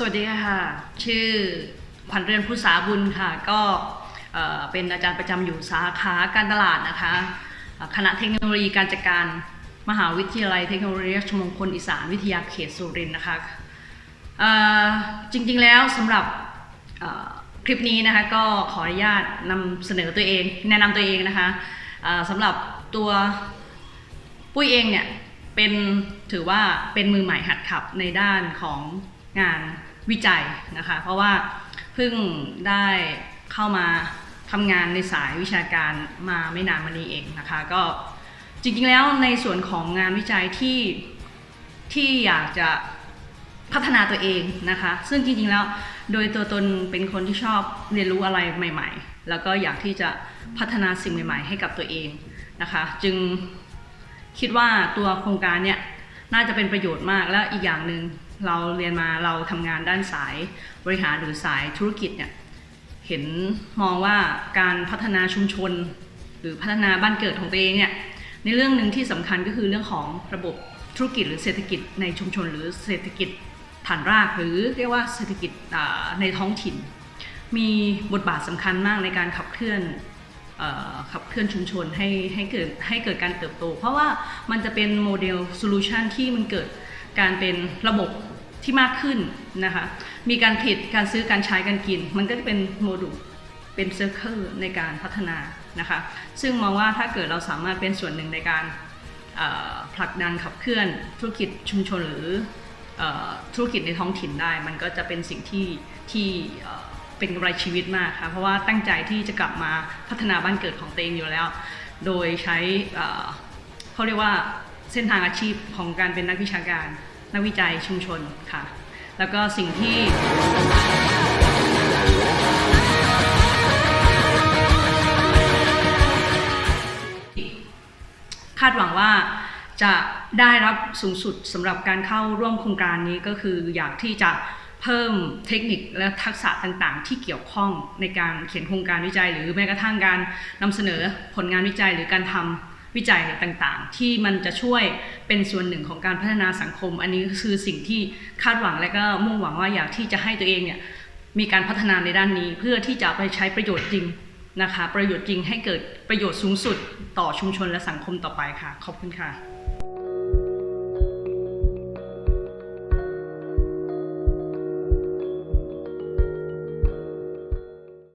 สวัสดีค่ะ ชื่อขวัญเรือนพุษาบุญค่ะ ก็เอ่อเป็นอาจารย์ประจำอยู่สาขาการตลาดนะคะ คณะเทคโนโลยีการจัดการมหาวิทยาลัยเทคโนโลยีราชมงคลอีสานวิทยาเขตสุรินทร์นะคะจริงๆแล้วสำหรับคลิปนี้นะคะก็ขออนุญาตนำเสนอตัวเอง แนะนำตัวเองนะคะสำหรับตัวปุ้ยเองเนี่ยเป็นถือว่าเป็นมือใหม่หัดขับในด้านของ งานวิจัยนะคะ เพราะว่าเพิ่งได้เข้ามาทำงานในสายวิชาการมาไม่นานมานี้เองนะคะ ก็จริงๆแล้วในส่วนของงานวิจัยที่ที่อยากจะพัฒนาตัวเองนะคะ ซึ่งจริงๆแล้วโดยตัวตนเป็นคนที่ชอบเรียนรู้อะไรใหม่ ๆ แล้วก็อยากที่จะพัฒนาสิ่งใหม่ ๆ ให้กับตัวเองนะคะ จึงคิดว่าตัวโครงการเนี่ยน่าจะเป็นประโยชน์มากและอีกอย่างหนึ่ง เราเรียนมาเราทำงานด้านสายบริหารหรือสายธุรกิจเนี่ยเห็นมองว่าการพัฒนาชุมชน หรือพัฒนาบ้านเกิดของตัวเองเนี่ยในเรื่องหนึ่งที่สำคัญก็คือเรื่องของระบบธุรกิจหรือเศรษฐกิจในชุมชน หรือเศรษฐกิจฐานรากหรือเรียกว่าเศรษฐกิจในท้องถิ่น มีบทบาทสำคัญมากในการขับเคลื่อนขับเคลื่อนชุมชนให้ให้เกิดให้เกิดการเติบโต เพราะว่ามันจะเป็นโมเดลโซลูชันที่มันเกิด การเป็นระบบที่มากขึ้นนะคะ มีการผลิตการซื้อการใช้การกิน มันก็จะเป็นโมดูลเป็นเซอร์เคิลในการพัฒนานะคะ ซึ่งมองว่าถ้าเกิดเราสามารถเป็นส่วนหนึ่งในการผลักดันขับเคลื่อนธุรกิจชุมชนหรือธุรกิจในท้องถิ่นได้ มันก็จะเป็นสิ่งที่ที่เป็นกำไรชีวิตมากค่ะ เพราะว่าตั้งใจที่จะกลับมาพัฒนาบ้านเกิดของตัวเองอยู่แล้ว โดยใช้เขาเรียกว่า เส้นทางอาชีพของการเป็นนักวิชาการ นักวิจัยชุมชนค่ะ แล้วก็สิ่งที่คาดหวังว่าจะได้รับสูงสุดสำหรับการเข้าร่วมโครงการนี้ก็คืออยากที่จะเพิ่มเทคนิคและทักษะต่างๆ ที่เกี่ยวข้องในการเขียนโครงการวิจัย หรือแม้กระทั่งการนำเสนอผลงานวิจัยหรือการทำ วิจัยต่างๆ ที่มันจะช่วยเป็นส่วนหนึ่งของการพัฒนาสังคม อันนี้คือสิ่งที่คาดหวังและก็มุ่งหวังว่าอยากที่จะให้ตัวเองเนี่ยมีการพัฒนาในด้านนี้ เพื่อที่จะไปใช้ประโยชน์จริงนะคะ ประโยชน์จริงให้เกิดประโยชน์สูงสุดต่อชุมชนและสังคมต่อไปค่ะ ขอบคุณค่ะ